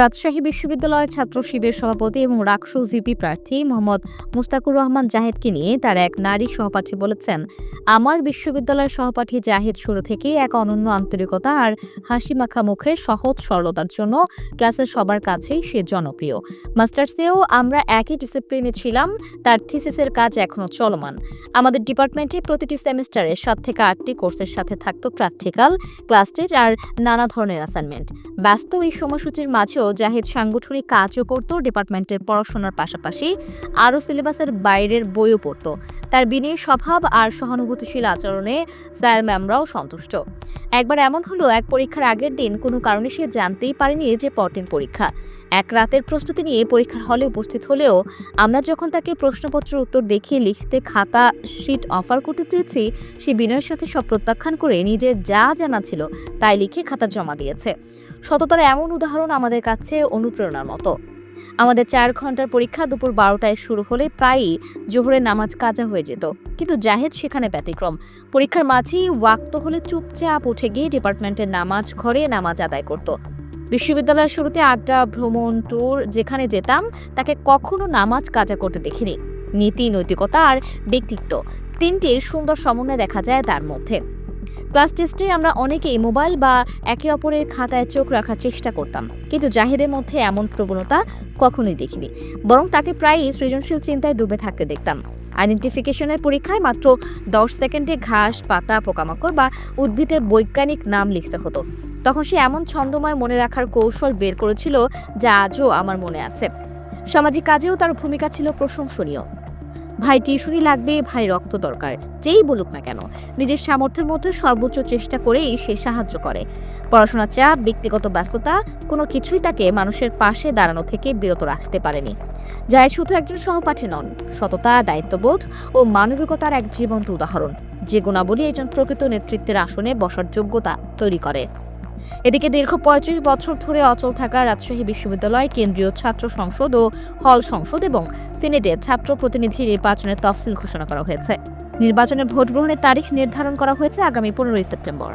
রাজশাহী বিশ্ববিদ্যালয়ের ছাত্র শিবির সভাপতি এবং রাকসু ভিপি প্রার্থী মোহাম্মদ মুস্তাকুর রহমান জাহেদকে নিয়ে তার এক নারী সহপাঠী বলেছেন, আমার বিশ্ববিদ্যালয়ের সহপাঠী জাহেদ শুরু থেকেই এক অনন্য আন্তরিকতা আর হাসি মাখা মুখের সহজ সরলতার জন্য ক্লাসের সবার কাছেই সে জনপ্রিয়। মাস্টার্সেও আমরা একই ডিসিপ্লিনে ছিলাম, তার থিসিসের কাজ এখনও চলমান। আমাদের ডিপার্টমেন্টে প্রতিটি সেমিস্টারে সাত থেকে আটটি কোর্সের সাথে থাকতো প্র্যাকটিক্যাল, ক্লাস টেস্ট আর নানা ধরনের অ্যাসাইনমেন্ট। ব্যস্ত এই সময়সূচির মাঝেও জাহিদ সাংগঠনিক কাজও করত ডিপার্টমেন্টের পড়াশোনার পাশাপাশি আরও সিলেবাসের বাইরের বইও পড়তো। তার বিনয়ী স্বভাব আর সহানুভূতিশীল আচরণে স্যার ম্যামরাও সন্তুষ্ট। একবার এমন হলো, এক পরীক্ষার আগের দিন কোনো কারণে সে জানতেই পারেনি যে পরদিন পরীক্ষা। এক রাতের প্রস্তুতি নিয়ে পরীক্ষার হলে উপস্থিত হলেও আমরা যখন তাকে প্রশ্নপত্রের উত্তর দেখিয়ে লিখতে খাতা শিট অফার করতে চেয়েছি, সে বিনয়ের সাথে সব প্রত্যাখ্যান করে নিজের যা জানা ছিল তাই লিখে খাতা জমা দিয়েছে। সততার এমন উদাহরণ আমাদের কাছে অনুপ্রেরণার মতো। আমাদের চার ঘণ্টার পরীক্ষা দুপুর বারোটায় শুরু হলে প্রায়ই জোহরের নামাজ কাজা হয়ে যেত। কিন্তু জাহেদ সেখানে ব্যতিক্রম। পরীক্ষার মাঝেই ওয়াক্ত হলে চুপচাপ উঠে গিয়ে ডিপার্টমেন্টের নামাজ ঘরে নামাজ আদায় করত। বিশ্ববিদ্যালয়ের শুরুতে আড্ডা, ভ্রমণ, ট্যুর যেখানে যেতাম, তাকে কখনো নামাজ কাজা করতে দেখিনি। নীতি, নৈতিকতা আর ব্যক্তিত্ব তিনটির সুন্দর সমন্বয় দেখা যায় তার মধ্যে। ক্লাস টেস্টে আমরা অনেকেই মোবাইল বা একে অপরের খাতায় চোখ রাখার চেষ্টা করতাম। কিন্তু জাহিদের মধ্যে এমন প্রবণতা কখনোই দেখিনি। বরং তাকে প্রায়ই সৃজনশীল চিন্তায় ডুবে থাকতে দেখতাম। আইডেন্টিফিকেশনের পরীক্ষায় মাত্র দশ সেকেন্ডে ঘাস, পাতা, পোকামাকড় বা উদ্ভিদের বৈজ্ঞানিক নাম লিখতে হতো। তখন সে এমন ছন্দময় মনে রাখার কৌশল বের করেছিল যা আজও আমার মনে আছে। সামাজিক কাজেও তার ভূমিকা ছিল প্রশংসনীয়। ভাই টিউশনি লাগবে, ভাই রক্ত দরকার, যেই বলুক না কেন। নিজের সামর্থ্যের মধ্যে সর্বোচ্চ চেষ্টা করেই সে সাহায্য করে। পড়াশোনার চাপ, ব্যক্তিগত ব্যস্ততা, কোনো কিছুই তাকে মানুষের পাশে দাঁড়ানো থেকে বিরত রাখতে পারেনি। যায় শুধু একজন সহপাঠী নন, সততা, দায়িত্ববোধ ও মানবিকতার এক জীবন্ত উদাহরণ। যে গুণাবলী একজন প্রকৃত নেতৃত্বের আসনে বসার যোগ্যতা তৈরি করে। এদিকে দীর্ঘ পঁয়ত্রিশ বছর ধরে অচল থাকা রাজশাহী বিশ্ববিদ্যালয়, কেন্দ্রীয় ছাত্র সংসদ ও হল সংসদ এবং সিনেটের ছাত্র প্রতিনিধি নির্বাচনের তফসিল ঘোষণা করা হয়েছে। নির্বাচনের ভোট গ্রহণের তারিখ নির্ধারণ করা হয়েছে আগামী পনেরোই সেপ্টেম্বর।